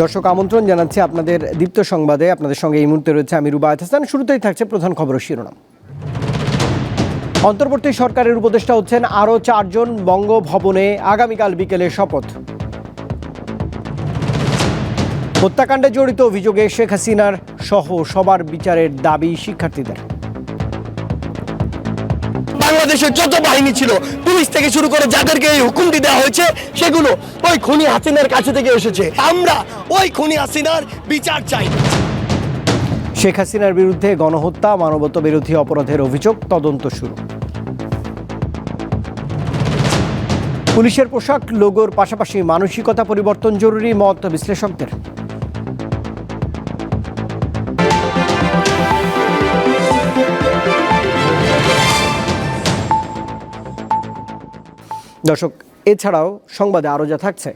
দর্শক, আমন্ত্রণ জানাচ্ছি আপনাদের দীপ্ত সংবাদে। আপনাদের সঙ্গে এই মুহূর্তে রয়েছে আমি রুবায়ত হাসান। শুরুতেই থাকছে প্রধান খবর শিরোনাম। অন্তর্বর্তী সরকারের উপদেষ্টা হচ্ছেন আরও চারজন বঙ্গভবনে আগামীকাল বিকেলে শপথ। হত্যাকাণ্ডে জড়িত অভিযোগে শেখ হাসিনার সহ সবার বিচারের দাবি শিক্ষার্থীদের। বাংলাদেশের যত বাহিনী ছিল, পুলিশ থেকে শুরু করে যাদেরকে এই হুকুমটি দেওয়া হয়েছে, সেগুলো ওই খুনি হাসিনার কাছে থেকে এসেছে। আমরা ওই খুনি হাসিনার বিচার চাই। শেখ হাসিনার বিরুদ্ধে গণহত্যা মানবতা বিরোধী অপরাধের অভিযোগ, তদন্ত শুরু। পুলিশের পোশাক, লোগোর পাশাপাশি মানসিকতা পরিবর্তন জরুরি, মত বিশ্লেষকদের। দর্শক, এছাড়াও সংবাদে আরও যা থাকছে।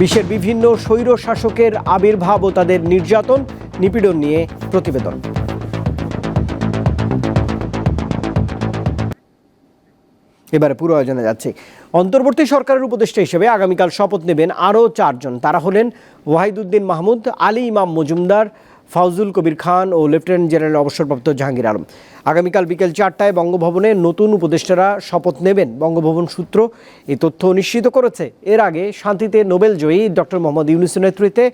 বিশ্বের বিভিন্ন স্বৈর শাসকের আবির্ভাব ও তাদের নির্যাতন, নিপীড়ন নিয়ে প্রতিবেদন। এবারে পুরো আয়োজনে যাচ্ছি। অন্তর্বর্তী সরকারের উপদেষ্টা হিসেবে আগামীকাল শপথ নেবেন আরও চারজন। তারা হলেন ওয়াহিদুদ্দিন মাহমুদ, আলী ইমাম মজুমদার ফাউজুল কবির খান ও লেফটেন্যান্ট জেনারেল অবসরপ্রাপ্ত জাহাঙ্গীর আলম। আগামীকাল বিকেল চারটায় বঙ্গভবনে নতুন উপদেষ্টারা শপথ নেবেন। বঙ্গভবন সূত্র এই তথ্য নিশ্চিত করেছে। এর আগে শান্তিতে নোবেল জয়ী ডক্টর মোহাম্মদ ইউনুসের নেতৃত্বে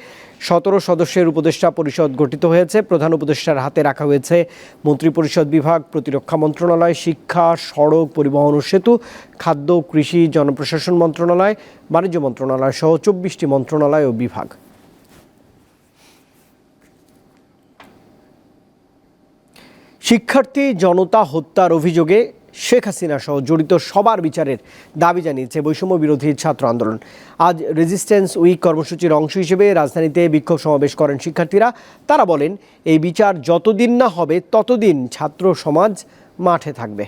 সতেরো সদস্যের উপদেষ্টা পরিষদ গঠিত হয়েছে। প্রধান উপদেষ্টার হাতে রাখা হয়েছে মন্ত্রিপরিষদ বিভাগ, প্রতিরক্ষা মন্ত্রণালয়, শিক্ষা, সড়ক পরিবহন ও সেতু, খাদ্য, কৃষি, জনপ্রশাসন মন্ত্রণালয়, বাণিজ্য মন্ত্রণালয় সহ চব্বিশটি মন্ত্রণালয় ও বিভাগ। শিক্ষার্থী জনতা হত্যার অভিযোগে শেখ হাসিনা সহ জড়িত সবার বিচারের দাবি জানিয়েছে বৈষম্য বিরোধী ছাত্র আন্দোলন। আজ রেজিস্ট্যান্স উইক কর্মসূচির অংশ হিসেবে রাজধানীতে বিক্ষোভ সমাবেশ করেন শিক্ষার্থীরা। তারা বলেন, এই বিচার যতদিন না হবে, ততদিন ছাত্র সমাজ মাঠে থাকবে।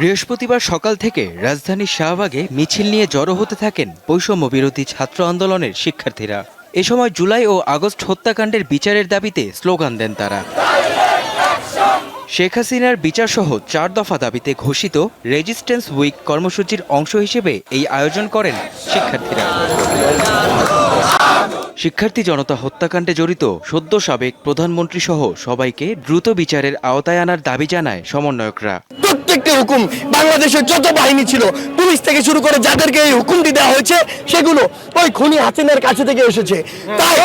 বৃহস্পতিবার সকাল থেকে রাজধানীর শাহবাগে মিছিল নিয়ে জড়ো হতে থাকেন বৈষম্য বিরোধী ছাত্র আন্দোলনের শিক্ষার্থীরা। এ সময় জুলাই ও আগস্ট হত্যাকাণ্ডের বিচারের দাবিতে স্লোগান দেন তারা। শেখ হাসিনার বিচারসহ চার দফা দাবিতে ঘোষিত রেজিস্ট্যান্স উইক কর্মসূচির অংশ হিসেবে এই আয়োজন করেন শিক্ষার্থীরা। শিক্ষার্থী জনতা হত্যাকাণ্ডে জড়িত সদ্য সাবেক প্রধানমন্ত্রী সহ সবাইকে দ্রুত বিচারের আওতায় আনার দাবি জানায় সমন্বয়করা। প্রত্যেকটি হুকুম বাংলাদেশের যত বাহিনী ছিল, পুলিশ থেকে শুরু করে যাদেরকে এই হুকুমটি দেওয়া হয়েছে, সেগুলো ওই খুনি হাসিনার কাছে থেকে এসেছে। তাই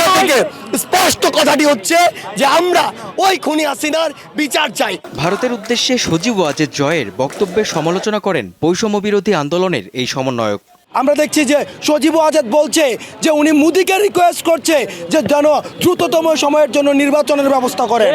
জায়গা থেকে স্পষ্ট কথাটি হচ্ছে যে আমরা ওই খুনি হাসিনার বিচার চাই। ভারতের উদ্দেশ্যে সজীব ওয়াজেদ জয়ের বক্তব্যের সমালোচনা করেন বৈষম্য বিরোধী আন্দোলনের এই সমন্বয়ক। আমরা দেখছি যে সজীব আজাদ বলছে যে উনি মোদিকে রিকোয়েস্ট করছে যে যেন দ্রুততম সময়ের জন্য নির্বাচনের ব্যবস্থা করেন।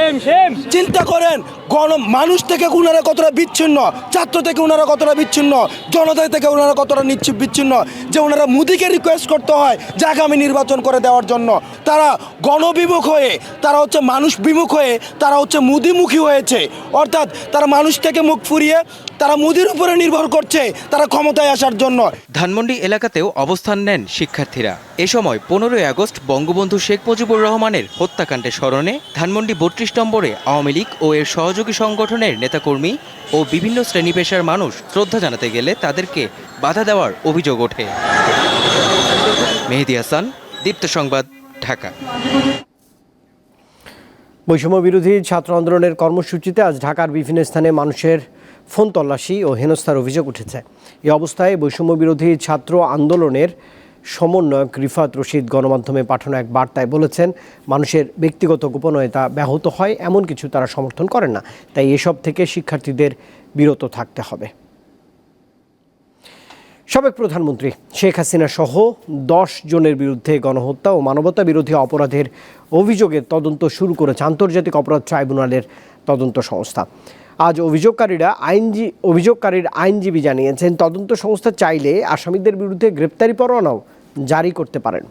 চিন্তা করেন গণ মানুষ থেকে ওনারা কতটা বিচ্ছিন্ন ছাত্র থেকে ওনারা কতটা বিচ্ছিন্ন জনতা থেকে ওনারা কতটা নিচ্ছি বিচ্ছিন্ন যে ওনারা মোদিকে রিকোয়েস্ট করতে হয় যে আগামী নির্বাচন করে দেওয়ার জন্য। তারা গণবিমুখ হয়ে তারা হচ্ছে মানুষ বিমুখ হয়ে তারা হচ্ছে মুদিমুখী হয়েছে। অর্থাৎ তারা মানুষ থেকে মুখ ফুরিয়ে তারা মুদির উপরে নির্ভর করছে তারা ক্ষমতায় আসার জন্য। ধানমন্ডি এলাকাতেও অবস্থান নেন শিক্ষার্থীরা। এ সময় পনেরোই আগস্ট বঙ্গবন্ধু শেখ মুজিবুর রহমানের হত্যাকাণ্ডের স্মরণে ধানমন্ডি বত্রিশ নম্বরে আওয়ামী লীগ ও এর সহযোগী সংগঠনের নেতাকর্মী ও বিভিন্ন শ্রেণি পেশার মানুষ শ্রদ্ধা জানাতে গেলে তাদেরকে বাধা দেওয়ার অভিযোগ ওঠে। মেহেদি হাসান দীপ্ত সংবাদ ঢাকা। বৈষম্য বিরোধী ছাত্র আন্দোলনের কর্মসূচিতে আজ ঢাকার বিভিন্ন স্থানে মানুষের ফোন তল্লাশি ও হেনস্থার অভিযোগ উঠেছে। এই অবস্থায় বৈষম্য বিরোধী ছাত্র আন্দোলনের সমন্বয়ক রিফাত রশিদ গণমাধ্যমে পাঠানো এক বার্তায় বলেছেন, মানুষের ব্যক্তিগত গোপনীয়তা ব্যাহত হয়, এমন কিছু তারা সমর্থন করেন না। তাই এসব থেকে শিক্ষার্থীদের বিরত থাকতে হবে। সাবেক প্রধানমন্ত্রী শেখ হাসিনা সহ দশ জনের বিরুদ্ধে গণহত্যা ও মানবতা বিরোধী অপরাধের অভিযোগের তদন্ত শুরু করেছে আন্তর্জাতিক অপরাধ ট্রাইব্যুনালের তদন্ত সংস্থা। আজ অভিযোগকারীরা আইনজী অভিযোগকারীর আইনজীবী জানিয়েছেন, তদন্ত সংস্থা চাইলে আসামিদের বিরুদ্ধে গ্রেপ্তারি পরোয়ানাও জারি করতে পারেন।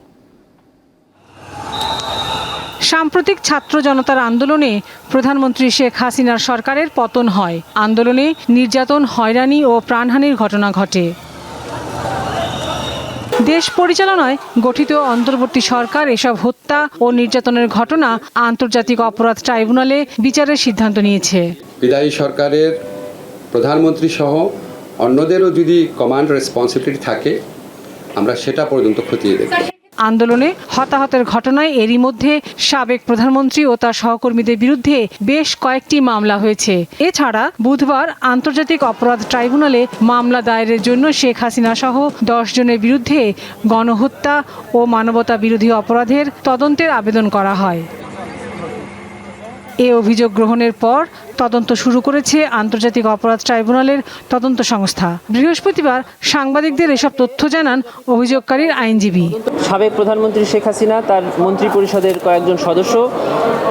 সাম্প্রতিক ছাত্র জনতার আন্দোলনে প্রধানমন্ত্রী শেখ হাসিনার সরকারের পতন হয়। আন্দোলনে নির্যাতন, হয়রানি ও প্রাণহানির ঘটনা ঘটে। দেশ পরিচালনায় গঠিত অন্তর্বর্তী সরকার, এসব হত্যা ও নির্যাতনের ঘটনা আন্তর্জাতিক অপরাধ ট্রাইব্যুনালে বিচারের সিদ্ধান্ত নিয়েছে। বিদায়ী সরকারের প্রধানমন্ত্রী সহ অন্যদেরও যদি কমান্ড রেসপন্সিবিলিটি থাকে, আমরা সেটা পর্যন্ত খতিয়ে দেখব। আন্দোলনে হতাহতের ঘটনায় এরই মধ্যে সাবেক প্রধানমন্ত্রী ও তার সহকর্মীদের বিরুদ্ধে বেশ কয়েকটি মামলা হয়েছে। এছাড়া বুধবার আন্তর্জাতিক অপরাধ ট্রাইব্যুনালে মামলা দায়েরের জন্য শেখ হাসিনা সহ দশ জনের বিরুদ্ধে গণহত্যা ও মানবতা বিরোধী অপরাধের তদন্তের আবেদন করা হয়। এ অভিযোগ গ্রহণের পর তদন্ত শুরু করেছে আন্তর্জাতিক অপরাধ ট্রাইব্যুনালের তদন্ত সংস্থা। বৃহস্পতিবার সাংবাদিকদের এসব তথ্য জানান অভিযোগকারীর আইনজীবী। সাবেক প্রধানমন্ত্রী শেখ হাসিনা, তার মন্ত্রী পরিষদের কয়েকজন সদস্য,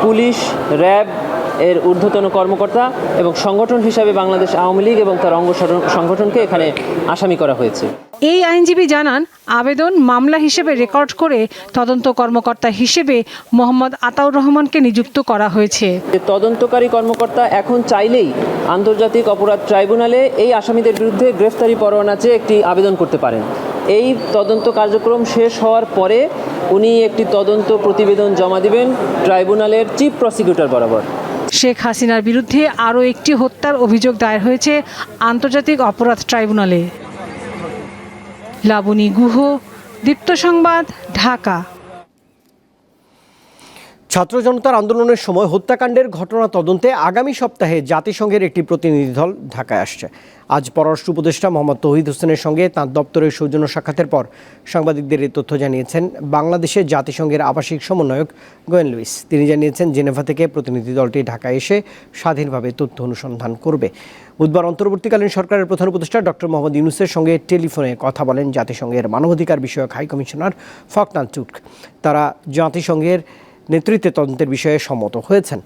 পুলিশ, র্যাব এর ঊর্ধ্বতন কর্মকর্তা এবং সংগঠন হিসাবে বাংলাদেশ আওয়ামী লীগ এবং তার অঙ্গ সংগঠনকে এখানে আসামি করা হয়েছে। এই আইনজীবী জানান আবেদন মামলা হিসেবে রেকর্ড করে তদন্ত কর্মকর্তা হিসেবে মোহাম্মদ আতাউর রহমানকে নিযুক্ত করা হয়েছে। যে তদন্তকারী কর্মকর্তা এখন চাইলেই আন্তর্জাতিক অপরাধ ট্রাইব্যুনালে এই আসামিদের বিরুদ্ধে গ্রেফতারি পরোয়ানা চেয়ে একটি আবেদন করতে পারেন। এই তদন্ত কার্যক্রম শেষ হওয়ার পরে উনি একটি তদন্ত প্রতিবেদন জমা দিবেন ট্রাইব্যুনালের চিফ প্রসিকিউটর বরাবর। শেখ হাসিনার বিরুদ্ধে আরও একটি হত্যার অভিযোগ দায়ের হয়েছে আন্তর্জাতিক অপরাধ ট্রাইব্যুনালে। লাবণী গুহ, দীপ্ত সংবাদ, ঢাকা। ছাত্র জনতার আন্দোলনের সময় হত্যাকাণ্ডের ঘটনা তদন্তে আগামী সপ্তাহে জাতিসংঘের একটি প্রতিনিধি দল ঢাকায় আসছে। আজ পররাষ্ট্র উপদেষ্টা মোহাম্মদ তৌহিদ হোসেনের সঙ্গে তাঁর দপ্তরের সৌজন্য সাক্ষাতের পর সাংবাদিকদের এই তথ্য জানিয়েছেন বাংলাদেশের জাতিসংঘের আবাসিক সমন্বয়ক গোয়েন লুইস। তিনি জানিয়েছেন, জেনেভা থেকে প্রতিনিধি দলটি ঢাকায় এসে স্বাধীনভাবে তথ্য অনুসন্ধান করবে। বুধবার অন্তর্বর্তীকালীন সরকারের প্রধান উপদেষ্টা ডক্টর মোহাম্মদ ইউনুসের সঙ্গে টেলিফোনে কথা বলেন জাতিসংঘের মানবাধিকার বিষয়ক হাই কমিশনার ফকনান চুক তারা জাতিসংঘের নেতৃত্বে তদন্তের বিষয়ে সম্মত হয়েছেন।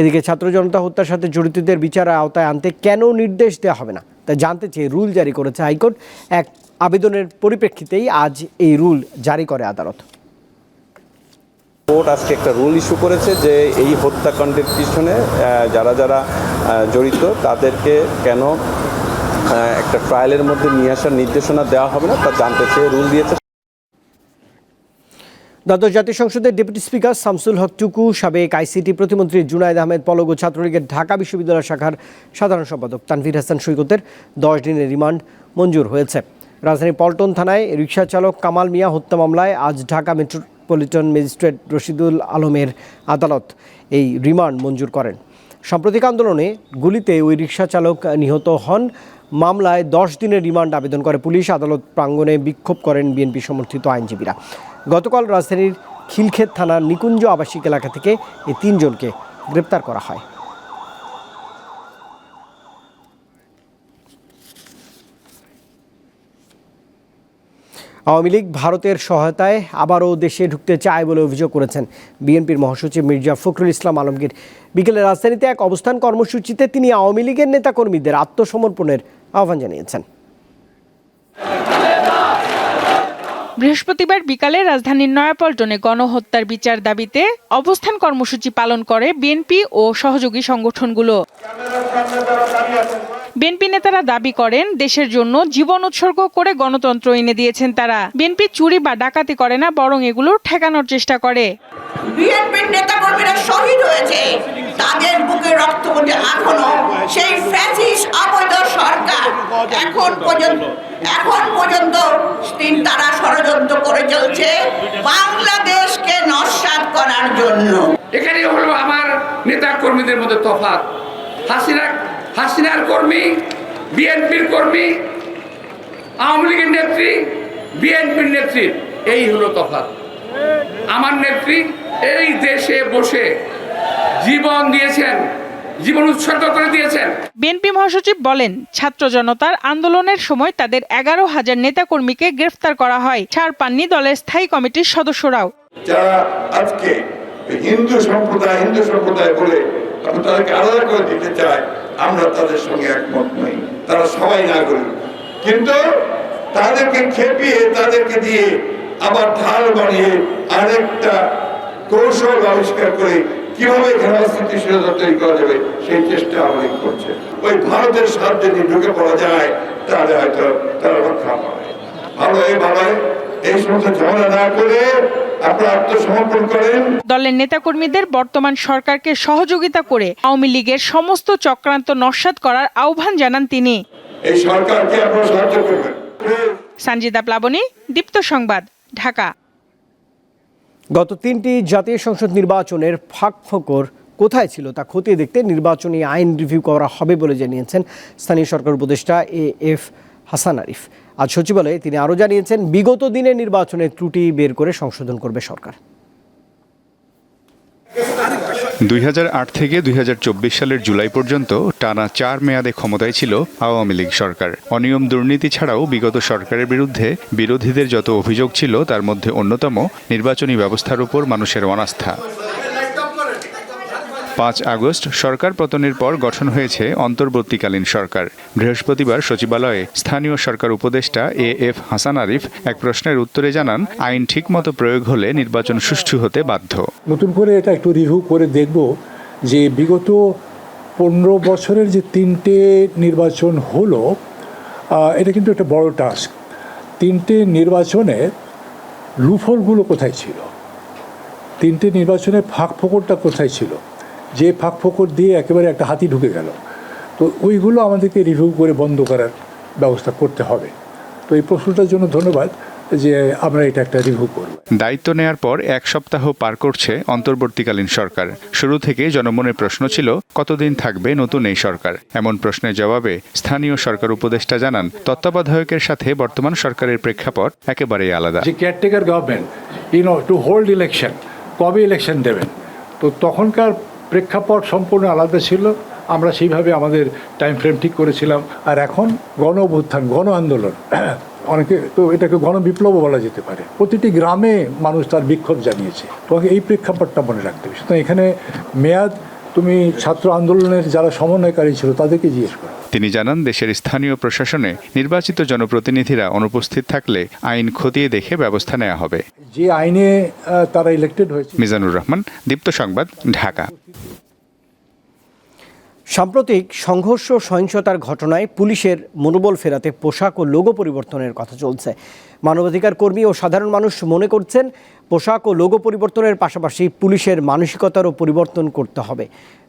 এদিকে ছাত্র জনতা হত্যার সাথে জড়িতদের বিচারের আওতায় আনতে কেন নির্দেশ দেওয়া হবে না? তা জানতে চেয়ে রুল জারি করেছে হাইকোর্ট। এক আবেদনের পরিপ্রেক্ষিতেই আজ এই রুল জারি করে আদালত। কোর্ট আজকে একটা রুল ইস্যু করেছে যে এই হত্যাকাণ্ডের পিছনে যারা যারা জড়িত তাদেরকে কেন একটা ট্রায়ালের মধ্যে নিয়ে আসার নির্দেশনা দেওয়া হবে না তা জানতে চেয়ে রুল দিয়েছে। দ্বাদশ জাতীয় সংসদের ডেপুটি স্পিকার শামসুল হক টুকু, সাবেক আইসিটি প্রতিমন্ত্রী জুনায়দ আহমেদ পলক ও ছাত্রলীগের ঢাকা বিশ্ববিদ্যালয় শাখার সাধারণ সম্পাদক তানভীর হাসান সৈকতের দশ দিনের রিমান্ড মঞ্জুর হয়েছে। রাজধানীর পল্টন থানায় রিকশা চালক কামাল মিয়া হত্যা মামলায় আজ ঢাকা মেট্রোপলিটন ম্যাজিস্ট্রেট রশিদুল আলমের আদালত এই রিমান্ড মঞ্জুর করেন। সাম্প্রতিক আন্দোলনে গুলিতে ওই রিকশা চালক নিহত হন। মামলায় দশ দিনের রিমান্ড আবেদন করে পুলিশ। আদালত প্রাঙ্গণে বিক্ষোভ করেন বিএনপি সমর্থিত আইনজীবীরা। গতকাল রাজধানীর খিলক্ষেত থানার নিকুঞ্জ আবাসিক এলাকা থেকে এই তিনজনকে গ্রেপ্তার করা হয়। আওয়ামী লীগ ভারতের সহায়তায় আবারও দেশে ঢুকতে চায় বলে অভিযোগ করেছেন বিএনপির মহাসচিব মির্জা ফখরুল ইসলাম আলমগীর। বিকেলে রাজধানীতে এক অবস্থান কর্মসূচিতে তিনি আওয়ামী লীগের নেতাকর্মীদের আত্মসমর্পণের আহ্বান জানিয়েছেন। বৃহস্পতিবার বিকালে রাজধানীর নয়াপল্টনে গণহত্যার বিচার দাবিতে অবস্থান কর্মসূচি পালন করে বিএনপি ও সহযোগী সংগঠনগুলো। বিএনপি নেতারা দাবি করেন দেশের জন্য জীবন উৎসর্গ করে গণতন্ত্র এনে দিয়েছেন তারা। বিএনপি চুরি বা ডাকাতি করে না বরং এগুলো ঠেকানোর চেষ্টা করে। বিএনপির নেতাকর্মীরা শহীদ হয়েছে। তাদের বুকে রক্ত উঠে এখনও সেই ফ্যাসিস অবৈধ সরকার এখন পর্যন্ত এখন পর্যন্ত তিন তারা ষড়যন্ত্র করে চলছে বাংলাদেশকে নস্বাত করার জন্য। এখানে হলো আমার নেতা কর্মীদের মধ্যে তফাৎ। হাসিনা হাসিনার কর্মী বিএনপির কর্মী আওয়ামী লীগের নেত্রী বিএনপির নেত্রী এই হলো তফাৎ। আমার নেত্রী এই দেশে বসে জীবন দিয়েছেন জীবন উৎসর্গ করে দিয়েছেন। বিএনপি মহাসচিব বলেন ছাত্র জনতার আন্দোলনের সময় তাদের এগারো হাজার নেতাকর্মীকে গ্রেফতার করা হয়। ছাড় পাননি দলের স্থায়ী কমিটির সদস্যরাও। যারা আজকে হিন্দু সম্প্রদায় হিন্দু সম্প্রদায় বলে তাদেরকে আলাদা করে দিতে চায় আমরা তাদের সঙ্গে একমত নই। তারা সবাই নাগরিক। কিন্তু তাদেরকে খেপিয়ে, তাদেরকে দিয়ে আবার ঢাল বানিয়ে আরেকটা কৌশল আবিষ্কার করে কীভাবে তৈরি করা যাবে, সেই চেষ্টা আমাদের করছে। ওই ভারতের সাহায্য যদি ঢুকে পড়া যায়, তাহলে হয়তো তারা রক্ষা পাবে। ভালো এই ভালো এই সমস্ত ঝামেলা না করে আপনারা আত্মসমর্পণ করেন। দলের নেতাকর্মীদের বর্তমান সরকারকে সহযোগিতা করে আওয়ামী লীগের সমস্ত চক্রান্ত নস্যাৎ করার আহ্বান জানান তিনি। এই সরকারকে আপনারা সাহায্য করবেন। সঞ্জিতা প্লাবনী দীপ্ত সংবাদ ঢাকা। গত তিনটি জাতীয় সংসদ নির্বাচনের ফাঁক ফোকর কোথায় ছিল তা খতিয়ে দেখতে নির্বাচনী আইন রিভিউ করা হবে বলে জানিয়েছেন স্থানীয় সরকার উপদেষ্টা এ এফ হাসান আরিফ। আজ সচিবালয়ে তিনি আরও জানিয়েছেন, বিগত দিনের নির্বাচনের ত্রুটি বের করে সংশোধন করবে সরকার। দুই হাজার আট থেকে দুই হাজার চব্বিশ সালের জুলাই পর্যন্ত টানা চার মেয়াদে ক্ষমতায় ছিল আওয়ামী লীগ সরকার। অনিয়ম দুর্নীতি ছাড়াও বিগত সরকারের বিরুদ্ধে বিরোধীদের যত অভিযোগ ছিল, তার মধ্যে অন্যতম নির্বাচনী ব্যবস্থার উপর মানুষের অনাস্থা। পাঁচ আগস্ট সরকার পতনের পর গঠন হয়েছে অন্তর্বর্তীকালীন সরকার। বৃহস্পতিবার সচিবালয়ে স্থানীয় সরকার উপদেষ্টা এ এফ হাসান আরিফ এক প্রশ্নের উত্তরে জানান, আইন ঠিকমতো প্রয়োগ হলে নির্বাচন সুষ্ঠু হতে বাধ্য। নতুন করে এটা একটু রিভিউ করে দেখব যে বিগত পনেরো বছরের যে তিনটে নির্বাচন হলো এটা কিন্তু একটা বড় টাস্ক তিনটে নির্বাচনে লুফলগুলো কোথায় ছিল? তিনটে নির্বাচনে ফাঁক ফোকরটা কোথায় ছিল? যে ফাঁক ফোকর দিয়ে একেবারে একটা হাতি ঢুকে গেল। তো ওইগুলো আমাদেরকে রিভিউ করে বন্ধ করার ব্যবস্থা করতে হবে। তো এই প্রশ্নটার জন্য ধন্যবাদ যে আমরা এটা একটা রিভিউ করব। দায়িত্ব নেয়ার পর এক সপ্তাহ পার করছে অন্তর্বর্তীকালীন সরকার। শুরু থেকে জনমনের প্রশ্ন ছিল কতদিন থাকবে নতুন এই সরকার? এমন প্রশ্নের জবাবে স্থানীয় সরকার উপদেষ্টা জানান তত্ত্বাবধায়কের সাথে বর্তমান সরকারের প্রেক্ষাপট একেবারেই আলাদা। যে caretaker government you know to hold election কবে ইলেকশন দেবেন? তো তখনকার প্রেক্ষাপট সম্পূর্ণ আলাদা ছিল। আমরা সেইভাবে আমাদের টাইম ফ্রেম ঠিক করেছিলাম। আর এখন গণ অভ্যুত্থান গণ আন্দোলন। অনেকে তো এটাকে গণবিপ্লবও বলা যেতে পারে। প্রতিটি গ্রামে মানুষ তার বিক্ষোভ জানিয়েছে। তোমাকে এই প্রেক্ষাপটটা মনে রাখতে হবে। সুতরাং এখানে মেয়াদ তুমি ছাত্র আন্দোলনের যারা সমন্বয়কারী ছিল তাদেরকে জিজ্ঞেস করো। তিনি জানান দেশের স্থানীয় প্রশাসনে নির্বাচিত জনপ্রতিনিধিরা অনুপস্থিত থাকলে আইন খতিয়ে দেখে ব্যবস্থা নেওয়া হবে। যে আইনে তারা ইলেক্টেড হয়েছে। মিজানুর রহমান দীপ্ত সংবাদ ঢাকা। সাম্প্রতিক সংঘর্ষ সহিংসতার ঘটনায় পুলিশের মনোবল ফেরাতে পোশাক ও লোগো পরিবর্তনের কথা চলছে। মানবাধিকার কর্মী ও সাধারণ মানুষ মনে করছেন, পোশাক ও লোগো পরিবর্তনের পাশাপাশি পুলিশের মানসিকতারও পরিবর্তন করতে হবে।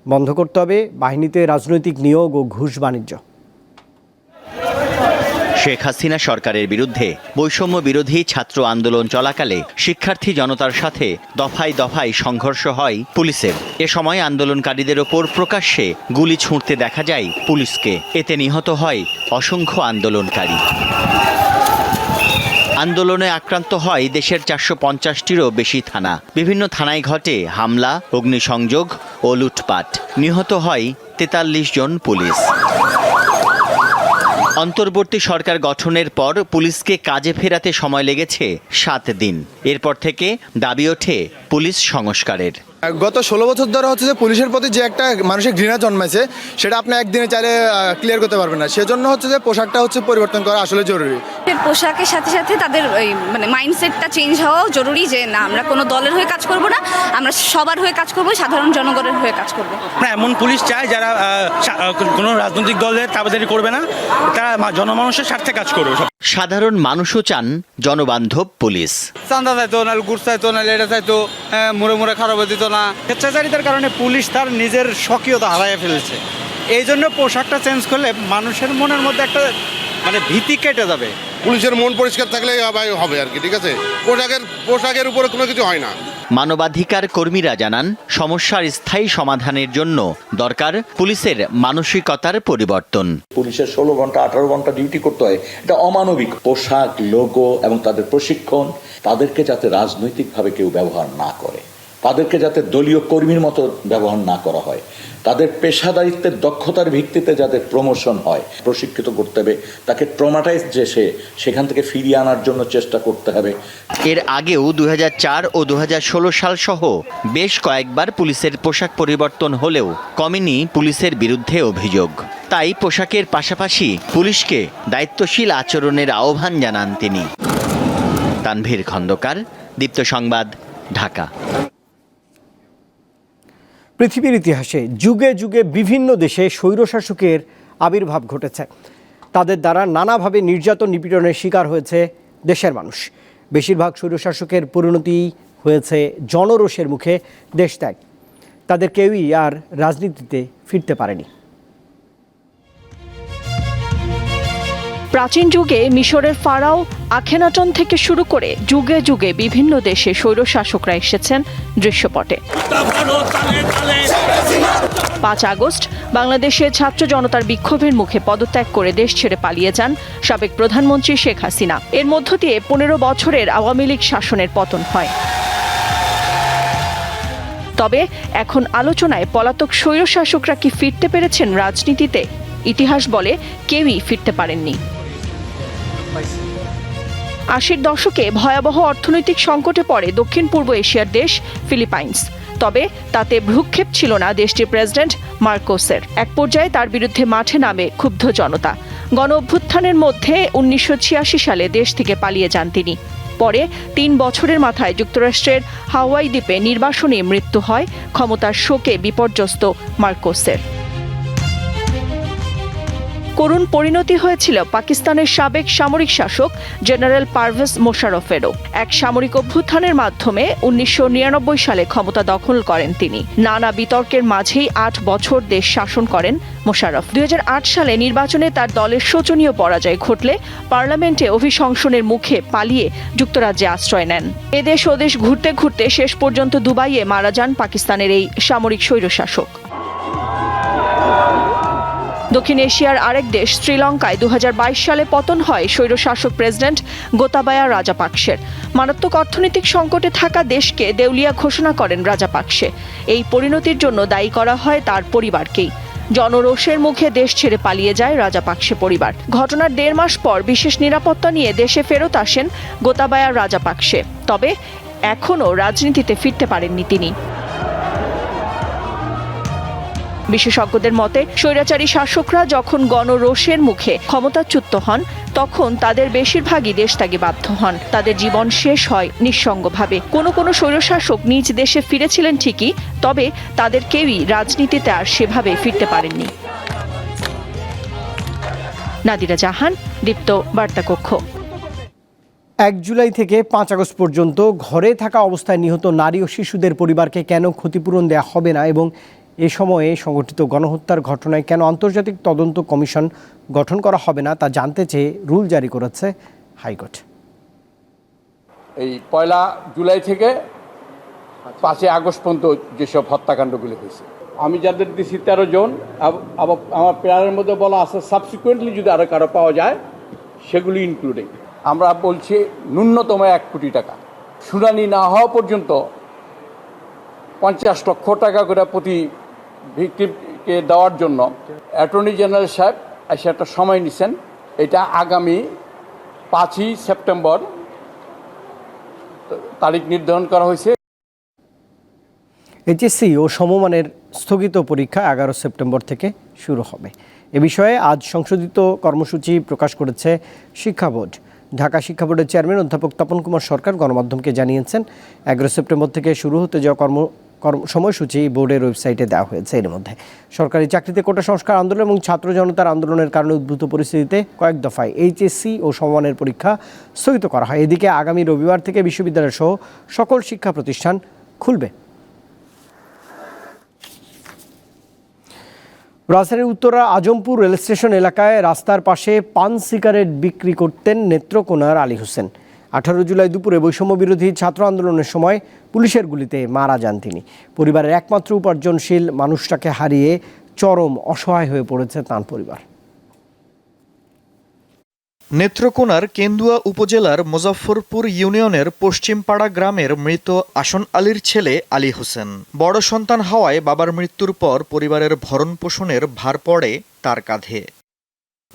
বন্ধ করতে হবে বাহিনীতে রাজনৈতিক নিয়োগ ও ঘুষ বাণিজ্য। শেখ হাসিনা সরকারের বিরুদ্ধে বৈষম্য বিরোধী ছাত্র আন্দোলন চলাকালে শিক্ষার্থী জনতার সাথে দফায় দফায় সংঘর্ষ হয় পুলিশের। এ সময় আন্দোলনকারীদের ওপর প্রকাশ্যে গুলি ছুঁড়তে দেখা যায় পুলিশকে। এতে নিহত হয় অসংখ্য আন্দোলনকারী। আন্দোলনে আক্রান্ত হয় দেশের চারশো পঞ্চাশটিরও বেশি থানা। বিভিন্ন থানায় ঘটে হামলা, অগ্নিসংযোগ ও লুটপাট। নিহত হয় তেতাল্লিশ জন পুলিশ। অন্তর্বর্তী সরকার গঠনের পর পুলিশকে কাজে ফেরাতে সময় লেগেছে সাত দিন। এরপর থেকে দাবি ওঠে পুলিশ সংস্কারের। গত ষোলো বছর ধরে হচ্ছে যে পুলিশের প্রতি যে একটা মানুষের ঘৃণা জন্মেছে সেটা আপনি একদিনে চাইলে ক্লিয়ার করতে পারবেন না। সেজন্য হচ্ছে যে পোশাকটা হচ্ছে পরিবর্তন করা আসলে জরুরি। পোশাকের সাথে সাথে তাদের ওই মানে মাইন্ডসেটটা চেঞ্জ হওয়াও জরুরি যে না আমরা কোনো দলের হয়ে কাজ করব না আমরা সবার হয়ে কাজ করব সাধারণ জনগণের হয়ে কাজ করব। আমরা এমন পুলিশ চাই যারা কোনো রাজনৈতিক দলের তাবেদারি করবে না তারা জনমানুষের স্বার্থে কাজ করবে সাধারণ মানুষও চান জনবান্ধব পুলিশ। চান্দা চাইতো নাহলে গুড় চাইতো নাহলে এটা চাইতো মুড়ে মুড়ে খারাপ দিত না স্বেচ্ছাচারিতার কারণে পুলিশ তার নিজের স্বকীয়তা হারাইয়া ফেলেছে। এই জন্য পোশাকটা চেঞ্জ করলে মানুষের মনের মধ্যে একটা মানে ভীতি কেটে যাবে। পুলিশের মন পরিষ্কার থাকলে হবে আর কি ঠিক আছে? পোশাকের পোশাকের উপরে কোনো কিছু হয় না। মানবাধিকার কর্মীরা জানান সমস্যার স্থায়ী সমাধানের জন্য দরকার পুলিশের মানসিকতার পরিবর্তন। পুলিশের ষোলো ঘণ্টা আঠারো ঘণ্টা ডিউটি করতে হয় এটা অমানবিক। পোশাক লোগো এবং তাদের প্রশিক্ষণ তাদেরকে যাতে রাজনৈতিকভাবে কেউ ব্যবহার না করে। তাদেরকে যাতে দলীয় কর্মীর মতো ব্যবহার না করা হয়। তাদের পেশাদারিত্বের দক্ষতার ভিত্তিতে যাতে প্রমোশন হয়, প্রশিক্ষিত করতে হবে। তাকে ট্রমাটাইজ যে সে, সেখান থেকে ফিরিয়ে আনার জন্য চেষ্টা করতে হবে। এর আগেও দু হাজার চার ও দু সাল সহ বেশ কয়েকবার পুলিশের পোশাক পরিবর্তন হলেও কমেনি পুলিশের বিরুদ্ধে অভিযোগ। তাই পোশাকের পাশাপাশি পুলিশকে দায়িত্বশীল আচরণের আহ্বান জানান তিনি। তানভীর খন্দকার, দীপ্ত সংবাদ, ঢাকা। পৃথিবীর ইতিহাসে যুগে যুগে বিভিন্ন দেশে স্বৈরশাসকের আবির্ভাব ঘটেছে। তাদের দ্বারা নানাভাবে নির্যাতন নিপীড়নের শিকার হয়েছে দেশের মানুষ। বেশিরভাগ স্বৈরশাসকের পরিণতি হয়েছে জনরোষের মুখে দেশ ত্যাগ। তাদের কেউই আর রাজনীতিতে ফিরতে পারেনি। প্রাচীন যুগে মিশরের ফারাও আখেনাটন থেকে শুরু করে যুগে যুগে বিভিন্ন দেশে স্বৈরশাসকরা এসেছেন দৃশ্যপটে। পাঁচ আগস্ট, বাংলাদেশে ছাত্র জনতার বিক্ষোভের মুখে পদত্যাগ করে দেশ ছেড়ে পালিয়ে যান সাবেক প্রধানমন্ত্রী শেখ হাসিনা। এর মধ্য দিয়ে পনেরো বছরের আওয়ামী লীগ শাসনের পতন হয়। তবে এখন আলোচনায় পলাতক স্বৈরশাসকরা কি ফিরতে পেরেছেন রাজনীতিতে? ইতিহাস বলে কেউই ফিরতে পারেননি। আশির দশকে ভয়াবহ অর্থনৈতিক সংকটে পড়ে দক্ষিণ পূর্ব এশিয়ার দেশ ফিলিপাইন্স। তবে তাতে ভ্রুক্ষেপ ছিল না দেশটির প্রেসিডেন্ট মার্কোসের। এক পর্যায়ে তার বিরুদ্ধে মাঠে নামে ক্ষুব্ধ জনতা। গণ অভ্যুত্থানের মধ্যে উনিশশো ছিয়াশি সালে দেশ থেকে পালিয়ে যান তিনি। পরে তিন বছরের মাথায় যুক্তরাষ্ট্রের হাওয়াই দ্বীপে নির্বাসনে মৃত্যু হয় ক্ষমতার শোকে বিপর্যস্ত মার্কোসের। করুণ পরিণতি হয়েছিল পাকিস্তানের সাবেক সামরিক শাসক জেনারেল পারভেজ মোশারফেরও। এক সামরিক অভ্যুত্থানের মাধ্যমে উনিশশো নিরানব্বই সালে ক্ষমতা দখল করেন তিনি। নানা বিতর্কের মাঝেই আট বছর দেশ শাসন করেন মোশারফ। দুই হাজার আট সালে নির্বাচনে তার দলের শোচনীয় পরাজয় ঘটলে পার্লামেন্টে অভিশংসনের মুখে পালিয়ে যুক্তরাজ্যে আশ্রয় নেন। এদেশ ওদেশ ঘুরতে ঘুরতে শেষ পর্যন্ত দুবাইয়ে মারা যান পাকিস্তানের এই সামরিক স্বৈরশাসক। দক্ষিণ এশিয়ার আরেক দেশ, শ্রীলঙ্কায় দু হাজার বাইশ সালে পতন হয় স্বৈরশাসক প্রেসিডেন্ট গোতাবায়া রাজাপাকসের মারাত্মক অর্থনৈতিক সংকটে থাকা দেশকে দেউলিয়া ঘোষণা করেন রাজাপাকসে এই পরিণতির জন্য দায়ী করা হয় তার পরিবারকেই। জনরোষের মুখে দেশ ছেড়ে পালিয়ে যায় রাজাপাকসে পরিবার। ঘটনার দেড় মাস পর বিশেষ নিরাপত্তা নিয়ে দেশে ফেরত আসেন গোতাবায়া রাজাপাকসে তবে এখনও রাজনীতিতে ফিরতে পারেননি তিনি। বিশেষজ্ঞদের মতে, স্বৈরাচারী শাসকরা যখন গণরোষের মুখে ক্ষমতাচ্যুত হন, তখন তাদের বেশিরভাগই দেশত্যাগে বাধ্য হন। তাদের জীবন শেষ হয় নিঃসঙ্গভাবে। কোনো কোনো স্বৈরশাসক নিজ দেশে ফিরেছিলেন ঠিকই, তবে তাদের কেউই রাজনীতিতে আর সেভাবে ফিরতে পারেননি। নাদিরা জাহান, দীপ্ত বার্তাকক্ষ। এক জুলাই থেকে পাঁচ আগস্ট পর্যন্ত ঘরে থাকা অবস্থায় নিহত নারী ও শিশুদের পরিবারকে কেন ক্ষতিপূরণ দেওয়া হবে না এবং এ সময়ে সংঘটিত গণহত্যার ঘটনায় কেন আন্তর্জাতিক তদন্ত কমিশন গঠন করা হবে না তা জানতে চেয়ে রুল জারি করেছে হাইকোর্ট। এই পয়লা জুলাই থেকে পাঁচই আগস্ট পর্যন্ত যেসব হত্যাকাণ্ডগুলি হয়েছে। আমি যাদের দিছি তেরো জন আমার প্রেয়ারের মধ্যে বলা আছে সাবসিকুয়েন্টলি যদি আরও কারও পাওয়া যায়, সেগুলি ইনক্লুডিং আমরা বলছি ন্যূনতম এক কোটি টাকা। শুনানি না হওয়া পর্যন্ত পঞ্চাশ লক্ষ টাকা করে প্রতি ভিক্টিমকে দেওয়ার জন্য অ্যাটর্নি জেনারেল সাহেব এসে একটা সময় নিছেন। এটা আগামী পাঁচই সেপ্টেম্বর তারিখ নির্ধারণ করা হয়েছে। এইচএসসি ও সমমানের স্থগিত পরীক্ষা এগারো সেপ্টেম্বর থেকে শুরু হবে। এ বিষয়ে আজ সংশোধিত কর্মসূচি প্রকাশ করেছে শিক্ষা বোর্ড। ঢাকা শিক্ষা বোর্ডের চেয়ারম্যান অধ্যাপক তপন কুমার সরকার গণমাধ্যমকে জানিয়েছেন, এগারো সেপ্টেম্বর থেকে শুরু হতে যাওয়া কর্ম সময়সূচি বোর্ডের ওয়েবসাইটে দেওয়া হয়েছে এর মধ্যে। সরকারি চাকরিতে কোটা সংস্কার আন্দোলন এবং ছাত্র জনতার আন্দোলনের কারণে উদ্ভূত পরিস্থিতিতে কয়েক দফায় এইচএসসি ও সমমানের পরীক্ষা স্থগিত করা হয়। এদিকে আগামী রবিবার থেকে বিশ্ববিদ্যালয় সহ সকল শিক্ষা প্রতিষ্ঠান খুলবে। রাজধানীর উত্তরা আজমপুর রেল স্টেশন এলাকায় রাস্তার পাশে পান সিগারেট বিক্রি করতেন নেত্রকোনার আলী হোসেন। আঠারো জুলাই দুপুরে বৈষম্য বিরোধী ছাত্র আন্দোলনের সময় পুলিশের গুলিতে মারা যান তিনি। পরিবারের একমাত্র উপার্জনশীল মানুষটাকে হারিয়ে চরম অসহায় হয়ে পড়েছে তাঁর পরিবার। নেত্রকোনার কেন্দুয়া উপজেলার মুজফ্ফরপুর ইউনিয়নের পশ্চিমপাড়া গ্রামের মৃত আসন আলীর ছেলে আলী হোসেন। বড় সন্তান হওয়ায় বাবার মৃত্যুর পর পরিবারের ভরণ পোষণের ভার পড়ে তার কাঁধে।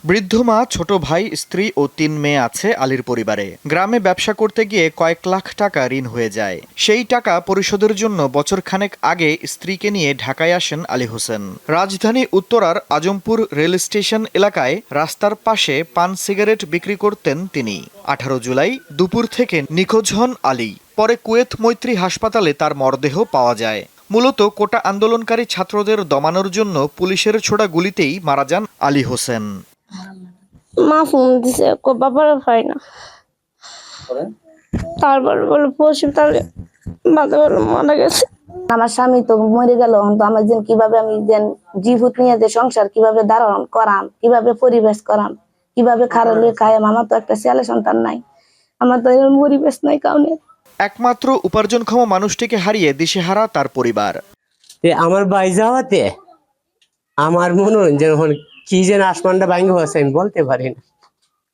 বৃদ্ধ মা, ছোট ভাই, স্ত্রী ও তিন মেয়ে আছে আলীর পরিবারে। গ্রামে ব্যবসা করতে গিয়ে কয়েক লাখ টাকা ঋণ হয়ে যায়। সেই টাকা পরিশোধের জন্য বছরখানেক আগে স্ত্রীকে নিয়ে ঢাকায় আসেন আলী হোসেন। রাজধানী উত্তরার আজমপুর রেল স্টেশন এলাকায় রাস্তার পাশে পান সিগারেট বিক্রি করতেন তিনি। আঠারো জুলাই দুপুর থেকে নিখোঁজ হন আলী। পরে কুয়েত মৈত্রী হাসপাতালে তার মরদেহ পাওয়া যায়। মূলত কোটা আন্দোলনকারী ছাত্রদের দমানোর জন্য পুলিশের ছোড়া গুলিতেই মারা যান আলী হোসেন। মা ফোন দিছে বাবার হয় না। তারপর বলে পশ্চিম তাহলে বাধা মারা গেছে। আমার স্বামী তো মরে গেল তো আমার যেন কীভাবে আমি যেন জীবুত নিয়ে যে সংসার কীভাবে ধারণ করাম কীভাবে পরিবেশ করাম কীভাবে খারালে খায়াম আমার তো একটা ছেলে সন্তান নাই। আমার তো এরকম পরিবেশ নাই কাউনের একমাত্র উপার্জনক্ষম মানুষটিকে হারিয়ে দিশেহারা তার পরিবার। আমার বাই যাওয়াতে আমার মনে হয় এখন কি যেন আসমানটা ভাঙ্গি হয়েছে আমি বলতে পারি না।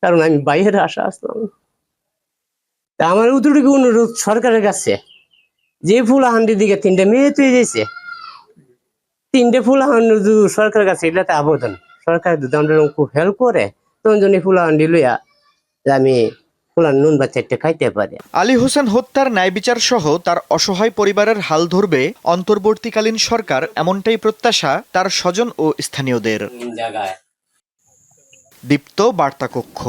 কারণ আমি বাইরের আসা আসলাম। তা আমার উত্তরটুকু অনুরোধ সরকারের কাছে, যে ফুল ফুলাহান্ডির দিকে তিনটে মেয়ে তুই যেছে তিনটে ফুল হান্ডি সরকারের কাছে এটাতে আবেদন। সরকার আমরা খুব হেল্প করে, তখন জন্য ফুলাহান্ডি লইয়া যে আমি নুন বা চারটে খাইতে পারি। আলী হোসেন হত্যার ন্যায় বিচার সহ তার অসহায় পরিবারের হাল ধরবে অন্তর্বর্তীকালীন সরকার এমনটাই প্রত্যাশা তার স্বজন ও স্থানীয়দের। দীপ্ত বার্তা কক্ষ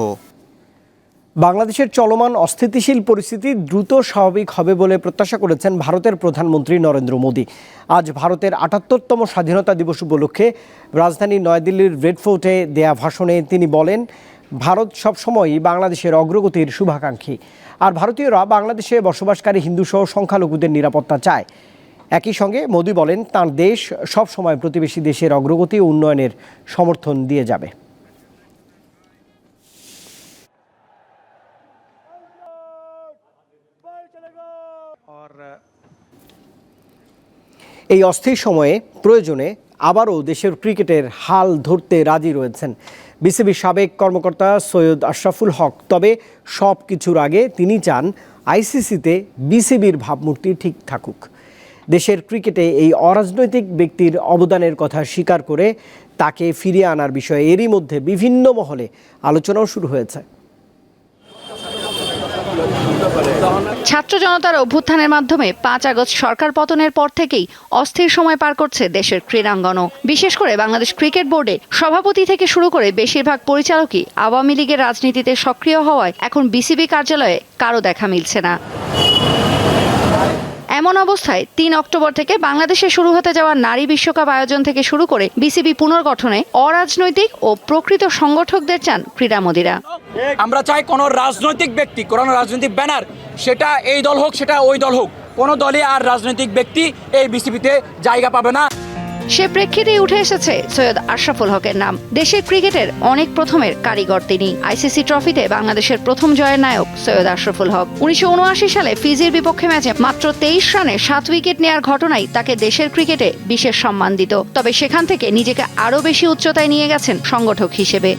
বাংলাদেশের চলমান অস্থিতিশীল পরিস্থিতি দ্রুত স্বাভাবিক হবে বলে প্রত্যাশা করেছেন ভারতের প্রধানমন্ত্রী নরেন্দ্র মোদী। আজ ভারতের আটাত্তরতম স্বাধীনতা দিবস উপলক্ষে রাজধানী নয়াদিল্লির রেড ফোর্টে দেয়া ভাষণে তিনি বলেন ভারত সবসময়ই বাংলাদেশের অগ্রগতির শুভাকাঙ্ক্ষী। আর ভারতীয়রা বাংলাদেশে বসবাসকারী হিন্দুসহ সংখ্যালঘুদের নিরাপত্তা চায়। একই সঙ্গে মোদী বলেন, তাঁর দেশ সবসময় প্রতিবেশী দেশের অগ্রগতি ও উন্নয়নের সমর্থন দিয়ে যাবে। এই অস্থির সময়ে প্রয়োজনে আবারও দেশের ক্রিকেটের হাল ধরতে রাজি রয়েছেন বিসিবির সাবেক কর্মকর্তা সৈয়দ আশরাফুল হক। তবে সব কিছুর আগে তিনি চান আইসিসিতে বিসিবির ভাবমূর্তি ঠিক থাকুক। দেশের ক্রিকেটে এই অরাজনৈতিক ব্যক্তির অবদানের কথা স্বীকার করে তাকে ফিরিয়ে আনার বিষয়ে এরই মধ্যে বিভিন্ন মহলে আলোচনাও শুরু হয়েছে। ছাত্র জনতার অভ্যুত্থানের মাধ্যমে পাঁচ আগস্ট সরকার পতনের পর থেকেই অস্থির সময় পার করছে দেশের ক্রীড়াঙ্গনও। বিশেষ করে বাংলাদেশ ক্রিকেট বোর্ডে সভাপতি থেকে শুরু করে বেশিরভাগ পরিচালকই আওয়ামী লীগের রাজনীতিতে সক্রিয় হওয়ায় এখন বিসিবি কার্যালয়ে কারও দেখা মিলছে না। এমন অবস্থায় তিন অক্টোবর থেকে বাংলাদেশে শুরু হতে যাওয়া নারী বিশ্বকাপ আয়োজন থেকে শুরু করে বিসিবি পুনর্গঠনে অরাজনৈতিক ও প্রকৃত সংগঠকদের চান ক্রীড়ামোদীরা। আমরা চাই কোনো রাজনৈতিক ব্যক্তি, কোনো রাজনৈতিক ব্যানার, সেটা এই দল হোক, সেটা ওই দল হোক, কোনো দলে আর রাজনৈতিক ব্যক্তি এই বিসিবিতে জায়গা পাবে না। সে প্রেক্ষিতেই উঠে এসেছে সৈয়দ আশরাফুল হকের নাম। দেশের ক্রিকেটের অনেক প্রথমের কারিগর তিনি। আইসিসি ট্রফিতে বাংলাদেশের প্রথম জয়ের নায়ক সৈয়দ আশরাফুল হক। উনিশশো উনআশি সালে ফিজির বিপক্ষে ম্যাচে মাত্র তেইশ রানে সাত উইকেট নেয়ার ঘটনাই তাকে দেশের ক্রিকেটে বিশেষ সম্মান দিত। তবে সেখান থেকে নিজেকে আরও বেশি উচ্চতায় নিয়ে গেছেন সংগঠক হিসেবে।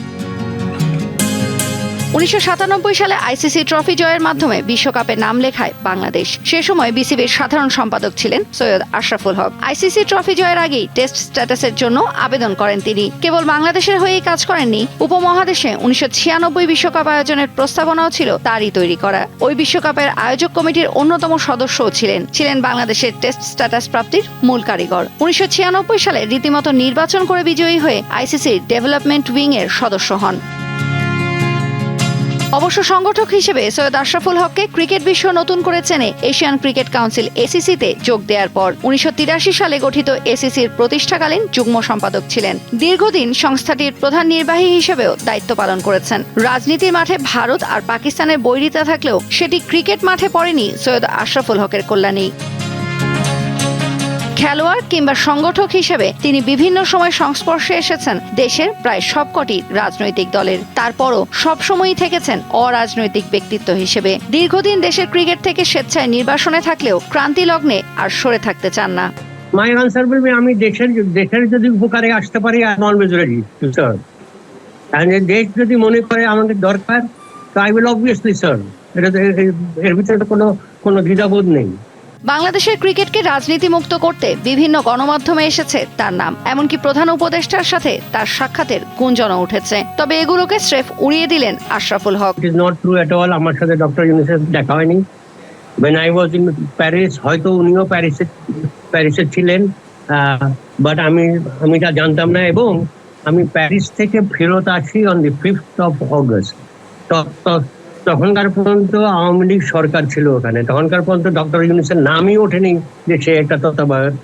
উনিশশো সাতানব্বই সালে আইসিসি ট্রফি জয়ের মাধ্যমে বিশ্বকাপে নাম লেখায় বাংলাদেশ। সে সময় বিসিবির সাধারণ সম্পাদক ছিলেন সৈয়দ আশরাফুল হক। আইসিসি ট্রফি জয়ের আগেই টেস্ট স্ট্যাটাসের জন্য আবেদন করেন তিনি। কেবল বাংলাদেশের হয়েই কাজ করেননি, উপমহাদেশে উনিশশো বিশ্বকাপ আয়োজনের প্রস্তাবনাও ছিল তারই তৈরি করা। ওই বিশ্বকাপের আয়োজক কমিটির অন্যতম সদস্যও ছিলেন। ছিলেন বাংলাদেশের টেস্ট স্ট্যাটাস প্রাপ্তির মূল কারিগর। উনিশশো ছিয়ানব্বই সালে রীতিমতো নির্বাচন করে বিজয়ী হয়ে আইসিসির ডেভেলপমেন্ট উইং এর সদস্য হন। অবশ্য সংগঠক হিসেবে সৈয়দ আশরাফুল হককে ক্রিকেট বিশ্ব নতুন করে চেনে এশিয়ান ক্রিকেট কাউন্সিল এসিসিতে যোগ দেওয়ার পর। উনিশশো তিরাশি সালে গঠিত এসিসির প্রতিষ্ঠাকালীন যুগ্ম সম্পাদক ছিলেন। দীর্ঘদিন সংস্থাটির প্রধান নির্বাহী হিসেবেও দায়িত্ব পালন করেছেন। রাজনীতির মাঠে ভারত আর পাকিস্তানের বৈরিতা থাকলেও সেটি ক্রিকেট মাঠে পড়েনি সৈয়দ আশরাফুল হকের কল্যাণেই। খেলোয়াড় কিংবা সংগঠক হিসেবে তিনি বিভিন্ন সময় সংস্পর্শে এসেছেন দেশের প্রায় সবকটি রাজনৈতিক দলের। তারপরও সবসময়ই থেকেছেন অরাজনৈতিক ব্যক্তিত্ব হিসেবে। দীর্ঘদিন দেশের ক্রিকেট থেকে স্বেচ্ছায় নির্বাসনে থাকলেও ক্রান্তি লগ্নে আর সরে থাকতে চান না। মাই আনসার বলবে আমি দেশের দেশের যদি উপকারে আসতে পারি অলওয়েজ রেডি এন্ড দেশ যদি মনে করে আমাদের দরকার, তো আই উইল অবভিয়াসলি সার্ভ এটা এর- ভিতরে কোনো কোনো দ্বিধাবোধ নেই। বাংলাদেশের ক্রিকেটকে রাজনীতি মুক্ত করতে বিভিন্ন গণমাধ্যমে এসেছে তার নাম। এমনকি প্রধান উপদেষ্টার সাথে তার সাক্ষাতের গুঞ্জনও উঠেছে। তবে এগুলোকে স্রেফ উড়িয়ে দিলেন Ashraful Haque. Is not true at all আমার সাথে ডক্টর ইউনিসেফ দেখা হয়নি। When I was in Paris হয়তো উনিও প্যারিসে প্যারিসে ছিলেন বাট আমি আমি তা জানতাম না এবং আমি প্যারিস থেকে ফেরত আসি on the fifth of August তখনকার পর্যন্ত আওয়ামী লীগ সরকার ছিল ওখানে। তখনকার পর্যন্ত ডক্টর ইউনিসের নামই ওঠেনি যে সে একটা তত্ত্বাবধায়ক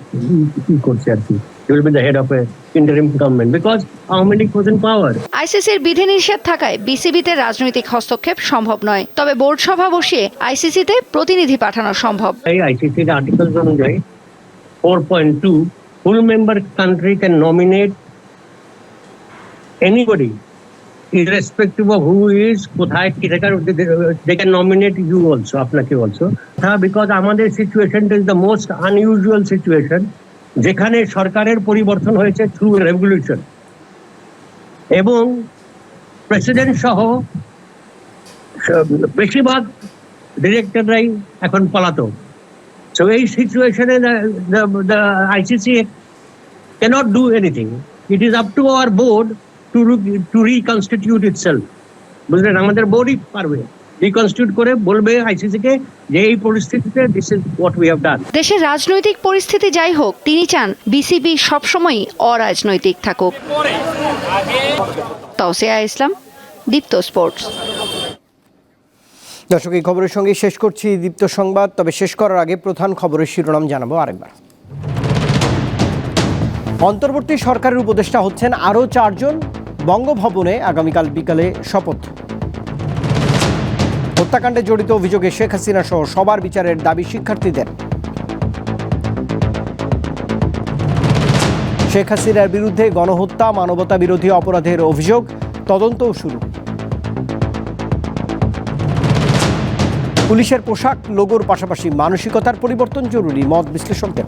করছে আর কি। Will be the head of a interim government because Awami League was in power. আইসিসির বিধিনিষেধ থাকায় বিসিবিতে রাজনৈতিক হস্তক্ষেপ সম্ভব নয়। তবে বোর্ড সভা বসিয়ে আইসিসিতে প্রতিনিধি পাঠানো সম্ভব। এই অনুযায়ী 4.2 full member country can nominate anybody irrespective of who is, কোথায়, কি থাকার they can nominate you also, আপনাকে also হ্যাঁ বিকজ আমাদের সিচুয়েশনটা is the most unusual situation যেখানে সরকারের পরিবর্তন হয়েছে থ্রু রেভলিউশন এবং প্রেসিডেন্ট সহ বেশিরভাগ ডিরেক্টররাই এখন পলাতক। সো এই সিচুয়েশনে the the ICC cannot do anything. It is up to our to re- to reconstitute বুঝলেন আমাদের বোর্ডই পারবে। রিকনস্টিটিউট করে বলবে আইসিসি কে যে এই পরিস্থিতিতে this is what we have done দেশের রাজনৈতিক পরিস্থিতি যাই হোক তিনি চান বিসিবি অরাজনৈতিক থাকুক। তৌসিয়া ইসলাম দীপ্ত স্পোর্টস। দর্শক এই খবরের সঙ্গে শেষ করছি দীপ্ত সংবাদ তবে শেষ করার আগে প্রধান খবরের শিরোনাম জানাব আরেকবার। অন্তর্বর্তী সরকারের উপদেষ্টা হচ্ছেন আরও চারজন। বঙ্গভবনে আগামীকাল বিকালে শপথ। হত্যাকাণ্ডে জড়িত অভিযোগে শেখ হাসিনা সহ সবার বিচারের দাবি শিক্ষার্থীদের। শেখ হাসিনার বিরুদ্ধে গণহত্যা, মানবতা বিরোধী অপরাধের অভিযোগ, তদন্তও শুরু। পুলিশের পোশাক, লোগোর পাশাপাশি মানসিকতার পরিবর্তন জরুরি, মত বিশ্লেষকদের